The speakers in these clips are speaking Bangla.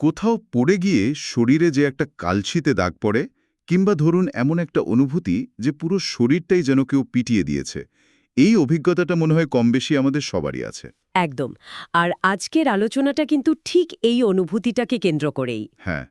কোথাও পড়ে গিয়ে শরীরে যে একটা কালছিতে দাগ পড়ে কিংবা ধরুন এমন একটা অনুভূতি যে পুরো শরীরটাই যেন কেউ পিটিয়ে দিয়েছে এই অভিজ্ঞতাটা মনে হয় কম বেশি আমাদের সবারই আছে। একদম। আর আজকের আলোচনাটা কিন্তু ঠিক এই অনুভূতিটাকে কেন্দ্র করেই। হ্যাঁ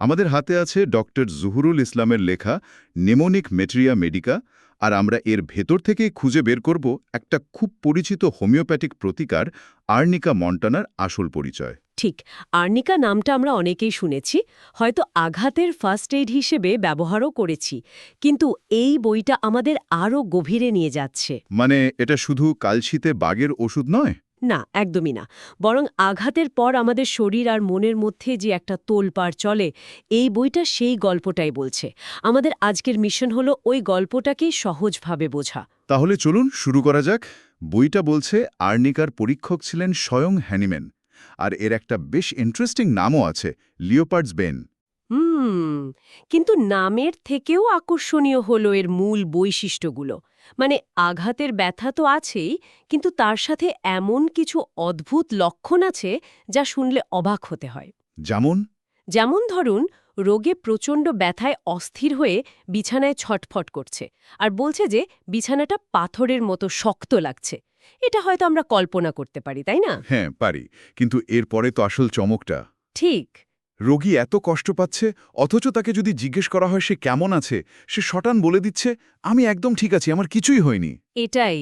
আমাদের হাতে আছে ডক্টর জহুরুল ইসলামের লেখা নেমোনিক মেটেরিয়া মেডিকা আর আমরা এর ভেতর থেকেই খুঁজে বের করব একটা খুব পরিচিত হোমিওপ্যাথিক প্রতিকার আর্নিকা মন্টানার আসল পরিচয়। ঠিক আর্নিকা নামটা আমরা অনেকেই শুনেছি হয়তো আঘাতের ফার্স্ট এইড হিসেবে ব্যবহারও করেছি কিন্তু এই বইটা আমাদের আরও গভীরে নিয়ে যাচ্ছে। মানে এটা শুধু কালশিতে বাগের ওষুধ নয়? না, একদমই না। বরং আঘাতের পর আমাদের শরীর আর মনের মধ্যে যে একটা তোলপাড় চলে, এই বইটা সেই গল্পটাই বলছে। আমাদের আজকের মিশন হলো ওই গল্পটাকেই সহজভাবে বোঝা। তাহলে চলুন শুরু করা যাক। বইটা বলছে, আর্নিকার পরীক্ষক ছিলেন স্বয়ং হ্যানিম্যান। আর এর একটা বেশ ইন্টারেস্টিং নামও আছে, লিওপার্ডস বেন। হুম কিন্তু নামের থেকেও আকর্ষণীয় হলো এর মূল বৈশিষ্ট্যগুলো। মানে আঘাতের ব্যথা তো আছেই কিন্তু তার সাথে এমন কিছু অদ্ভুত লক্ষণ আছে যা শুনলে অবাক হতে হয়। যেমন? যেমন ধরুন রোগে প্রচণ্ড ব্যথায় অস্থির হয়ে বিছানায় ছটফট করছে আর বলছে যে বিছানাটা পাথরের মতো শক্ত লাগছে। এটা হয়তো আমরা কল্পনা করতে পারি তাই না? হ্যাঁ পারি। কিন্তু এরপরে তো আসল চমকটা। ঠিক। রোগী এত কষ্ট পাচ্ছে অথচ তাকে যদি জিজ্ঞেস করা হয় সে কেমন আছে সে শটান বলে দিচ্ছে আমি একদম ঠিক আছি আমার কিছুই হয়নি। এটাই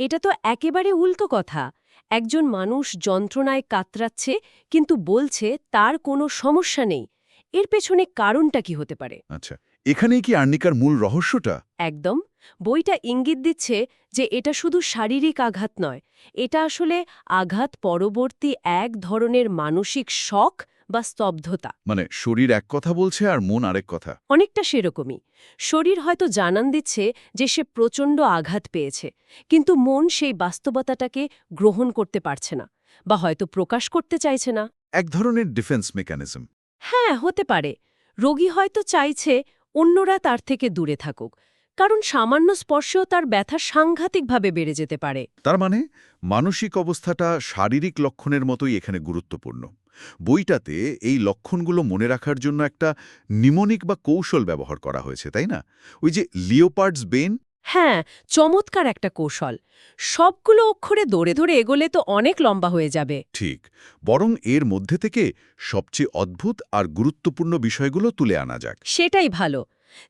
এটা তো একেবারে উল্টো কথা। একজন মানুষ যন্ত্রণায় কাতরাচ্ছে কিন্তু বলছে তার কোনো সমস্যা নেই। এর পেছনে কারণটা কি হতে পারে? আচ্ছা এখানেই কি আর্নিকার মূল রহস্যটা? একদম বইটা ইঙ্গিত দিচ্ছে যে এটা শুধু শারীরিক আঘাত নয় এটা আসলে আঘাত পরবর্তী এক ধরনের মানসিক শখ বা স্তব্ধতা। মানে শরীর এক কথা বলছে আর মন আরেক কথা। অনেকটা সেরকমই। শরীর হয়তো জানান দিচ্ছে যে সে প্রচণ্ড আঘাত পেয়েছে কিন্তু মন সেই বাস্তবতাটাকে গ্রহণ করতে পারছে না বা হয়তো প্রকাশ করতে চাইছে না। এক ধরনের ডিফেন্স মেকানিজম। হ্যাঁ হতে পারে। রোগী হয়তো চাইছে অন্যরা তার থেকে দূরে থাকুক কারণ সামান্য স্পর্শেও তার ব্যথা সাংঘাতিকভাবে বেড়ে যেতে পারে। তার মানে মানসিক অবস্থাটা শারীরিক লক্ষণের মতোই এখানে গুরুত্বপূর্ণ। বইটাতে এই লক্ষণগুলো মনে রাখার জন্য একটা নিমনিক বা কৌশল ব্যবহার করা হয়েছে তাই না? ওই যে লিওপার্ডস বেন হ্যাঁ চমৎকার একটা কৌশল। সবগুলো অক্ষরে দৌড়ে ধরে এগোলে তো অনেক লম্বা হয়ে যাবে। ঠিক বরং এর মধ্যে থেকে সবচেয়ে অদ্ভুত আর গুরুত্বপূর্ণ বিষয়গুলো তুলে আনা যাক। সেটাই ভালো।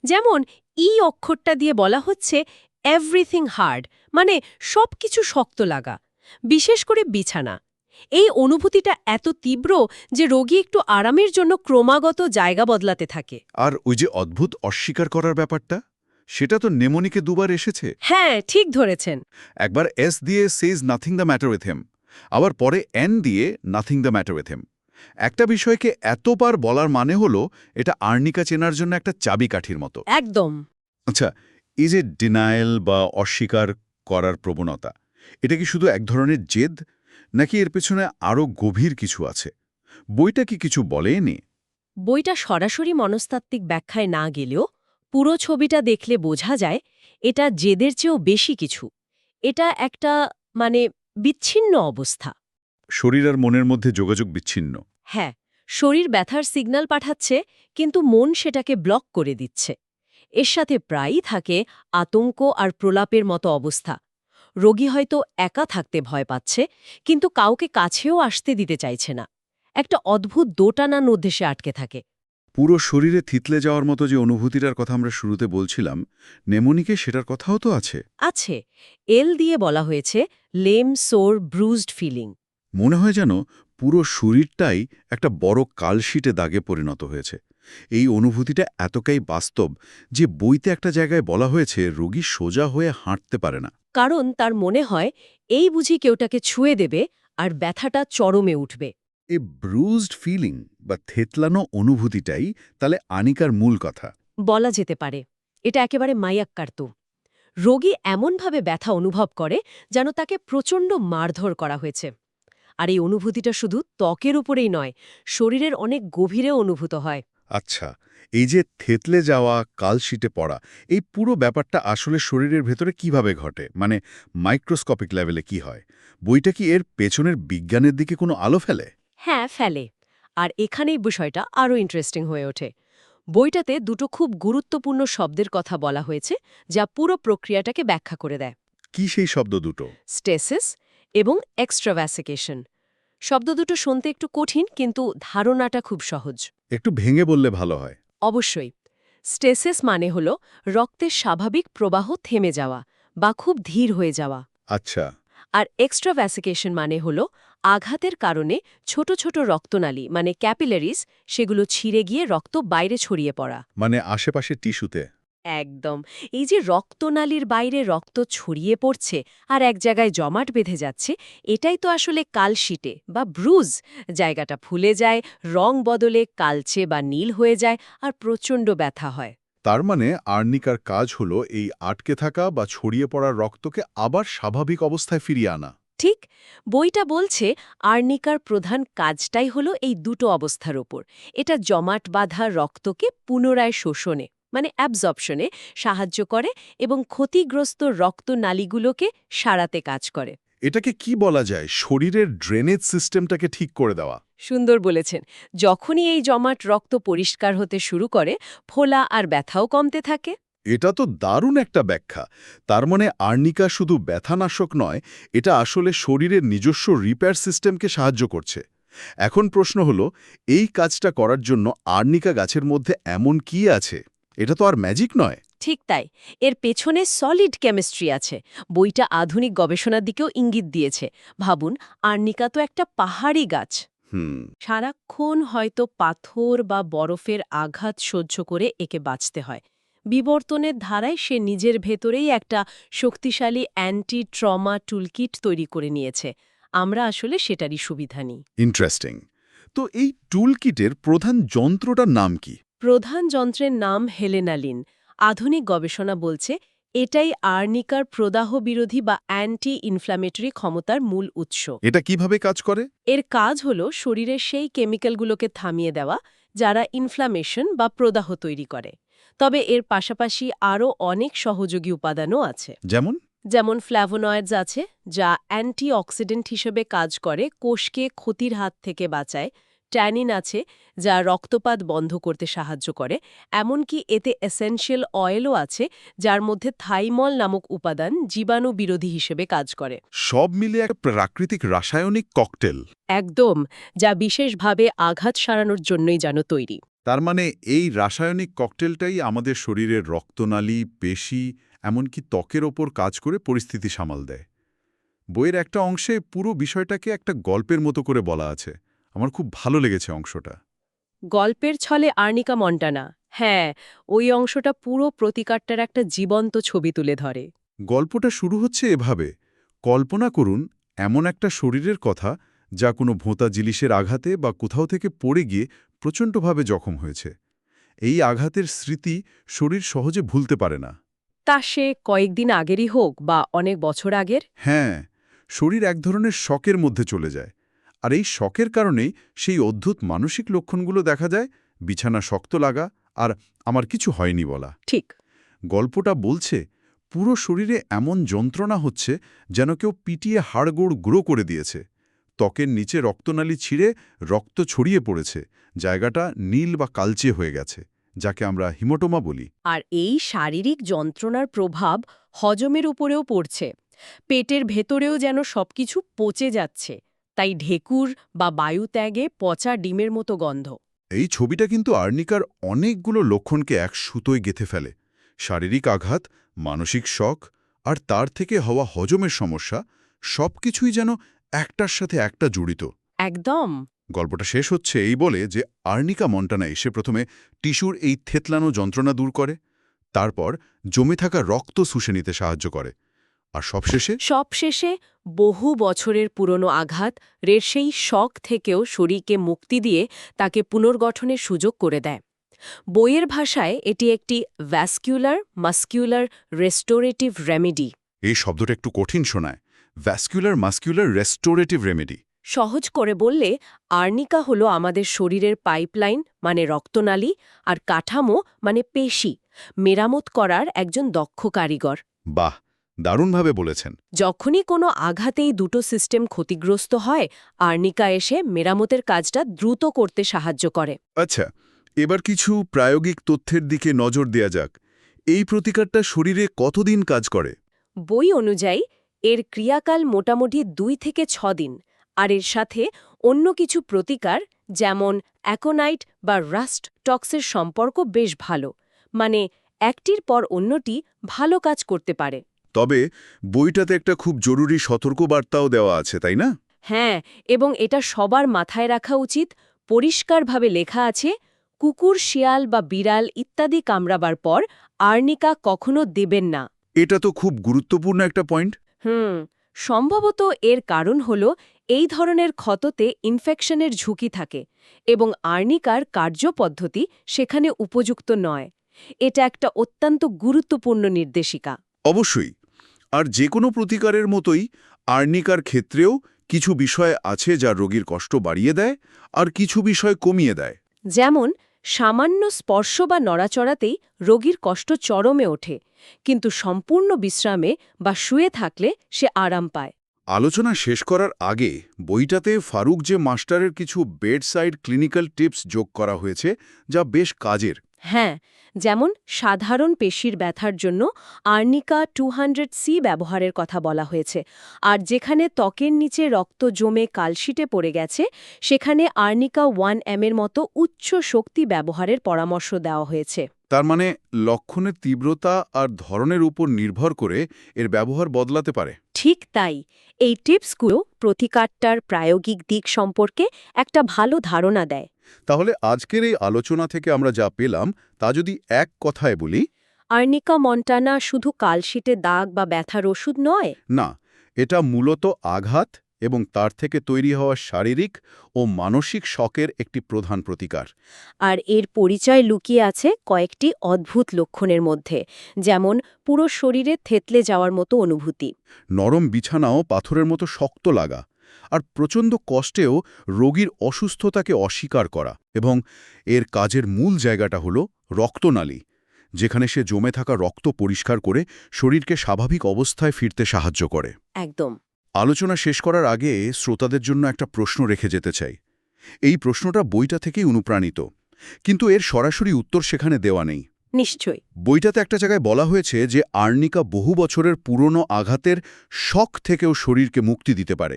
যেমন ই অক্ষরটা দিয়ে বলা হচ্ছে এভরিথিং হার্ড মানে সব কিছু শক্ত লাগা বিশেষ করে বিছানা। এই অনুভূতিটা এত তীব্র যে রোগী একটু আরামের জন্য ক্রমাগত জায়গা বদলাতে থাকে। আর ওই যে অদ্ভুত অস্বীকার করার ব্যাপারটা সেটা তো নেমনিকে দুবার এসেছে। হ্যাঁ ঠিক ধরেছেন। একবার এস দিয়ে says nothing the matter with hem আবার পরে এন দিয়ে nothing the matter with hem. একটা বিষয়কে এতবার বলার মানে হলো এটা আর্নিকা চেনার জন্য একটা চাবিকাঠির মতো। একদম। আচ্ছা এই যে ডিনায়েল বা অস্বীকার করার প্রবণতা এটা কি শুধু এক ধরনের জেদ নাকি এর পেছনে আরও গভীর কিছু আছে? বইটা কি কিছু বলেনি? বইটা সরাসরি মনস্তাত্ত্বিক ব্যাখ্যায় না গেলেও পুরো ছবিটা দেখলে বোঝা যায় এটা জেদের চেয়েও বেশি কিছু। এটা একটা মানে বিচ্ছিন্ন অবস্থা। শরীর আর মনের মধ্যে যোগাযোগ বিচ্ছিন্ন। হ্যাঁ শরীর ব্যথার সিগন্যাল পাঠাচ্ছে কিন্তু মন সেটাকে ব্লক করে দিচ্ছে। এর সাথে প্রায়ই থাকে আতঙ্ক আর প্রলাপের মতো অবস্থা। রোগী হয়তো একা থাকতে ভয় পাচ্ছে কিন্তু কাউকে কাছেও আসতে দিতে চাইছে না। একটা অদ্ভুত দোটানার মধ্যে সে আটকে থাকে। পুরো শরীরে থিতলে যাওয়ার মতো যে অনুভূতিটার কথা আমরা শুরুতে বলছিলাম নেমনিকে সেটার কথাও তো আছে। আছে। এল দিয়ে বলা হয়েছে লেম সোর ব্রুজড ফিলিং। মনে হয় যেন পুরো শরীরটাই একটা বড় কালশিটে দাগে পরিণত হয়েছে। এই অনুভূতিটা এতটাই বাস্তব যে বইতে একটা জায়গায় বলা হয়েছে রোগী সোজা হয়ে হাঁটতে পারে না। কারণ তার মনে হয় এই বুঝি কেউটাকে ছুঁয়ে দেবে আর ব্যথাটা চরমে উঠবে। এ ব্রুজড ফিলিং বা থেতলানো অনুভূতিটাই তাহলে আনিকার মূল কথা। বলা যেতে পারে এটা একেবারে মায়াক্কার তো। রোগী এমনভাবে ব্যথা অনুভব করে যেন তাকে প্রচণ্ড মারধর করা হয়েছে। আর এই অনুভূতিটা শুধু ত্বকের উপরেই নয় শরীরের অনেক গভীরে অনুভূত হয়। আচ্ছা এই যে থেতলে যাওয়া কালশিটে পড়া এই পুরো ব্যাপারটা আসলে শরীরের ভেতরে কীভাবে ঘটে? মানে মাইক্রোস্কোপিক লেভেলে কি হয়? বইটা কি এর পেছনের বিজ্ঞানের দিকে কোনো আলো ফেলে? হ্যাঁ ফেলে। আর এখানেই বিষয়টা আরও ইন্টারেস্টিং হয়ে ওঠে। বইটাতে দুটো খুব গুরুত্বপূর্ণ শব্দের কথা বলা হয়েছে যা পুরো প্রক্রিয়াটাকে ব্যাখ্যা করে দেয়। কি সেই শব্দ দুটো? স্টেসিস এবং এক্সট্রাভ্যাসিকেশন শব্দ দুটো শুনতে একটু কঠিন কিন্তু ধারণাটা খুব সহজ। একটু ভেঙে বললে ভালো হয়। অবশ্যই। স্টেসিস মানে হল রক্তের স্বাভাবিক প্রবাহ থেমে যাওয়া বা খুব ধীর হয়ে যাওয়া। আচ্ছা। আর এক্সট্রাভ্যাসিকেশন মানে হল আঘাতের কারণে ছোট ছোট রক্তনালী মানে ক্যাপিলারিস সেগুলো ছিঁড়ে গিয়ে রক্ত বাইরে ছড়িয়ে পড়া। মানে আশেপাশে টিস্যুতে। একদম। এই যে রক্তনালীর বাইরে রক্ত ছড়িয়ে পড়ছে আর এক জায়গায় জমাট বেঁধে যাচ্ছে এটাই তো আসলে কালশিটে বা ব্রুজ। জায়গাটা ফুলে যায় রং বদলে কালচে বা নীল হয়ে যায় আর প্রচণ্ড ব্যথা হয়। তার মানে আর্নিকার কাজ হলো এই আটকে থাকা বা ছড়িয়ে পড়া রক্তকে আবার স্বাভাবিক অবস্থায় ফিরিয়ে আনা। ঠিক বইটা বলছে আর্নিকার প্রধান কাজটাই হলো এই দুটো অবস্থার ওপর। এটা জমাট বাঁধা রক্তকে পুনরায় শোষণে মানে অ্যাবজর্পশনে সাহায্য করে এবং ক্ষতিগ্রস্ত রক্তনালীগুলোকে সারাতে কাজ করে। এটাকে কি বলা যায়? শরীরের ড্রেনেজ সিস্টেমটাকে ঠিক করে দেওয়া। সুন্দর বলেছেন। যখনই এই জমাট রক্ত পরিষ্কার হতে শুরু করে ফোলা আর ব্যথাও কমতে থাকে। এটা তো দারুণ একটা ব্যাখ্যা। তার মানে আর্নিকা শুধু ব্যথানাশক নয় এটা আসলে শরীরের নিজস্ব রিপেয়ার সিস্টেমকে সাহায্য করছে। এখন প্রশ্ন হলো এই কাজটা করার জন্য আর্নিকা গাছের মধ্যে এমন কি আছে? এটা তো আর ম্যাজিক নয়। ঠিক তাই। এর পেছনে সলিড কেমিস্ট্রি আছে। বইটা আধুনিক গবেষণার দিকেও ইঙ্গিত দিয়েছে। ভাবুন আর্নিকা তো একটা পাহাড়ি গাছ। হুম। সারাক্ষণ হয়তো পাথর বা বরফের আঘাত সহ্য করে একে বাঁচতে হয়। বিবর্তনের ধারায় সে নিজের ভেতরেই একটা শক্তিশালী অ্যান্টি ট্রমা টুলকিট তৈরি করে নিয়েছে। আমরা আসলে সেটারই সুবিধা নিই। ইন্টারেস্টিং তো এই টুলকিটের প্রধান যন্ত্রটার নাম কি? প্রধান যন্ত্রের নাম হেলেনালিন। আধুনিক গবেষণা বলছে এটাই আর্নিকার প্রদাহ বিরোধী বা অ্যান্টি ইনফ্ল্যামেটরি ক্ষমতার মূল উৎস। এটা কীভাবে কাজ করে? এর কাজ হল শরীরের সেই কেমিক্যালগুলোকে থামিয়ে দেওয়া যারা ইনফ্ল্যামেশন বা প্রদাহ তৈরি করে। তবে এর পাশাপাশি আরও অনেক সহযোগী উপাদানও আছে। যেমন? যেমন ফ্ল্যাভোনয়েডস আছে যা অ্যান্টিঅক্সিডেন্ট হিসেবে কাজ করে কোষকে ক্ষতির হাত থেকে বাঁচায় ট্যানিন আছে যা রক্তপাত বন্ধ করতে সাহায্য করে এমনকি এতে এসেনশিয়াল অয়েলও আছে যার মধ্যে থাইমল নামক উপাদান জীবাণু বিরোধী হিসেবে কাজ করে। সব মিলে এক প্রাকৃতিক রাসায়নিক ককটেল। একদম যা বিশেষভাবে আঘাত সারানোর জন্যই যেন তৈরি। তার মানে এই রাসায়নিক ককটেলটাই আমাদের শরীরের রক্তনালী পেশি এমনকি ত্বকের ওপর কাজ করে পরিস্থিতি সামাল দেয়। বইয়ের একটা অংশে পুরো বিষয়টাকে একটা গল্পের মতো করে বলা আছে। আমার খুব ভালো লেগেছে অংশটা। গল্পের ছলে আর্নিকা মন্টানা হ্যাঁ ওই অংশটা পুরো প্রতিকারটার একটা জীবন্ত ছবি তুলে ধরে। গল্পটা শুরু হচ্ছে এভাবে কল্পনা করুন এমন একটা শরীরের কথা যা কোনো ভোঁতা জিনিসের আঘাতে বা কোথাও থেকে পড়ে গিয়ে প্রচণ্ডভাবে জখম হয়েছে। এই আঘাতের স্মৃতি শরীর সহজে ভুলতে পারে না। তা সে কয়েকদিন আগেরই হোক বা অনেক বছর আগের? হ্যাঁ শরীর এক ধরনের শকের মধ্যে চলে যায়। আর এই শখের কারণেই সেই অদ্ভুত মানসিক লক্ষণগুলো দেখা যায় বিছানা শক্ত লাগা আর আমার কিছু হয়নি বলা। ঠিক। গল্পটা বলছে পুরো শরীরে এমন যন্ত্রণা হচ্ছে যেন কেউ পিটিয়ে হাড়গোড় গুঁড়ো করে দিয়েছে। ত্বকের নিচে রক্তনালী ছিঁড়ে রক্ত ছড়িয়ে পড়েছে জায়গাটা নীল বা কালচে হয়ে গেছে যাকে আমরা হিমোটোমা বলি। আর এই শারীরিক যন্ত্রণার প্রভাব হজমের উপরেও পড়ছে। পেটের ভেতরেও যেন সবকিছু পচে যাচ্ছে। তাই ঢেকুর বা বায়ু ত্যাগে পচা ডিমের মতো গন্ধ। এই ছবিটা কিন্তু আর্নিকার অনেকগুলো লক্ষণকে এক সুতোয় গেথে ফেলে। শারীরিক আঘাত মানসিক শখ আর তার থেকে হওয়া হজমের সমস্যা সবকিছুই যেন একটার সাথে একটা জড়িত। একদম। গল্পটা শেষ হচ্ছে এই বলে যে আর্নিকা মন্টানা এসে প্রথমে টিস্যুর এই থেতলানো যন্ত্রণা দূর করে তারপর জমে থাকা রক্ত শুষে নিতে সাহায্য করে। আর সবশেষে? সবশেষে বহু বছরের পুরনো আঘাত রের সেই শখ থেকেও শরীরকে মুক্তি দিয়ে তাকে পুনর্গঠনের সুযোগ করে দেয়। বইয়ের ভাষায় এটি একটি ভ্যাসকিউলার মাস্কিউলার রেস্টোরেটিভ রেমেডি এই শব্দটা একটু কঠিন শোনায়। ভ্যাসকুলার মাস্কুলার রেস্টোরেটিভ রেমেডি সহজ করে বললে আর্নিকা হলো আমাদের শরীরের পাইপলাইন মানে রক্তনালী আর কাঠামো মানে পেশি মেরামত করার একজন দক্ষ কারিগর। বাহ! দারুণভাবে বলেছেন। যখনই কোনো আঘাতেই দুটো সিস্টেম ক্ষতিগ্রস্ত হয় আর্নিকা এসে মেরামতের কাজটা দ্রুত করতে সাহায্য করে। আচ্ছা এবার কিছু প্রায়োগিক তথ্যের দিকে নজর দেয়া যাক। এই প্রতিকারটা শরীরে কতদিন কাজ করে? বই অনুযায়ী এর ক্রিয়াকাল মোটামুটি দুই থেকে ছ দিন আর এর সাথে অন্য কিছু প্রতিকার যেমন অ্যাকোনাইট বা রাস্ট টক্সের সম্পর্ক বেশ ভালো। মানে একটির পর অন্যটি ভালো কাজ করতে পারে। তবে বইটাতে একটা খুব জরুরি সতর্কবার্তাও দেওয়া আছে তাই না? হ্যাঁ এবং এটা সবার মাথায় রাখা উচিত পরিষ্কারভাবে লেখা আছে কুকুর শিয়াল বা বিড়াল ইত্যাদি কামড়াবার পর আর্নিকা কখনো দেবেন না। এটা তো খুব গুরুত্বপূর্ণ একটা পয়েন্ট। হুম সম্ভবত এর কারণ হল এই ধরনের ক্ষততে ইনফেকশনের ঝুঁকি থাকে এবং আর্নিকার কার্যপদ্ধতি সেখানে উপযুক্ত নয়। এটা একটা অত্যন্ত গুরুত্বপূর্ণ নির্দেশিকা। অবশ্যই। আর যে কোনো প্রতিকারের মতোই আর্নিকার ক্ষেত্রেও কিছু বিষয় আছে যা রোগীর কষ্ট বাড়িয়ে দেয় আর কিছু বিষয় কমিয়ে দেয়। যেমন সামান্য স্পর্শ বা নড়াচড়াতেই রোগীর কষ্ট চরমে ওঠে কিন্তু সম্পূর্ণ বিশ্রামে বা শুয়ে থাকলে সে আরাম পায়। আলোচনা শেষ করার আগে বইটাতে ফারুক যে মাস্টারের কিছু বেডসাইড ক্লিনিক্যাল টিপস যোগ করা হয়েছে যা বেশ কাজের। হ্যাঁ যেমন সাধারণ পেশির ব্যথার জন্য আর্নিকা টু সি ব্যবহারের কথা বলা হয়েছে। আর যেখানে ত্বকের নিচে রক্ত জমে কালশিটে পড়ে গেছে সেখানে আর্নিকা ওয়ানের মতো উচ্চ শক্তি ব্যবহারের পরামর্শ দেওয়া হয়েছে। তার মানে লক্ষণের তীব্রতা আর ধরনের উপর নির্ভর করে এর ব্যবহার বদলাতে পারে। ঠিক তাই এই টিপসগুলো প্রতিকারটার প্রায়োগিক দিক সম্পর্কে একটা ভালো ধারণা দেয়। তাহলে আজকের এই আলোচনা থেকে আমরা যা পেলাম তা যদি এক কথায় বলি। আর্নিকা মন্টানা শুধু কালশিটে দাগ বা ব্যথার ওষুধ নয়? না এটা মূলত আঘাত এবং তার থেকে তৈরি হওয়া শারীরিক ও মানসিক শকের একটি প্রধান প্রতিকার। আর এর পরিচয় লুকিয়ে আছে কয়েকটি অদ্ভুত লক্ষণের মধ্যে যেমন পুরো শরীরে থেতলে যাওয়ার মতো অনুভূতি। নরম বিছানাও পাথরের মতো শক্ত লাগা। আর প্রচণ্ড কষ্টেও রোগীর অসুস্থতাকে অস্বীকার করা এবং এর কাজের মূল জায়গাটা হল রক্তনালী যেখানে সে জমে থাকা রক্ত পরিষ্কার করে শরীরকে স্বাভাবিক অবস্থায় ফিরতে সাহায্য করে। একদম। আলোচনা শেষ করার আগে শ্রোতাদের জন্য একটা প্রশ্ন রেখে যেতে চাই। এই প্রশ্নটা বইটা থেকেই অনুপ্রাণিত কিন্তু এর সরাসরি উত্তর সেখানে দেওয়া নেই। নিশ্চয়ই। বইটাতে একটা জায়গায় বলা হয়েছে যে আর্নিকা বহু বছরের পুরনো আঘাতের শখ থেকেও শরীরকে মুক্তি দিতে পারে।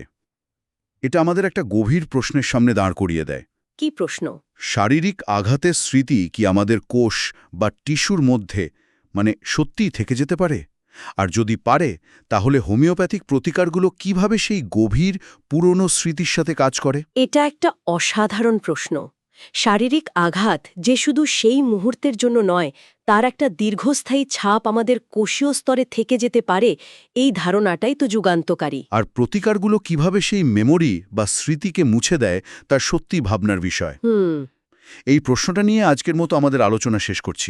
এটা আমাদের একটা গভীর প্রশ্নের সামনে দাঁড় করিয়ে দেয়। কি প্রশ্ন? শারীরিক আঘাতের স্মৃতি কি আমাদের কোষ বা টিস্যুর মধ্যে মানে সত্যিই থেকে যেতে পারে? আর যদি পারে তাহলে হোমিওপ্যাথিক প্রতিকারগুলো কীভাবে সেই গভীর পুরনো স্মৃতির সাথে কাজ করে? এটা একটা অসাধারণ প্রশ্ন। শারীরিক আঘাত যে শুধু সেই মুহূর্তের জন্য নয় তার একটা দীর্ঘস্থায়ী ছাপ আমাদের কোষীয় স্তরে থেকে যেতে পারে এই ধারণাটাই তো যুগান্তকারী। আর প্রতিকারগুলো কীভাবে সেই মেমোরি বা স্মৃতিকে মুছে দেয় তা সত্যি ভাবনার বিষয়। হুম। এই প্রশ্নটা নিয়ে আজকের মতো আমাদের আলোচনা শেষ করছি।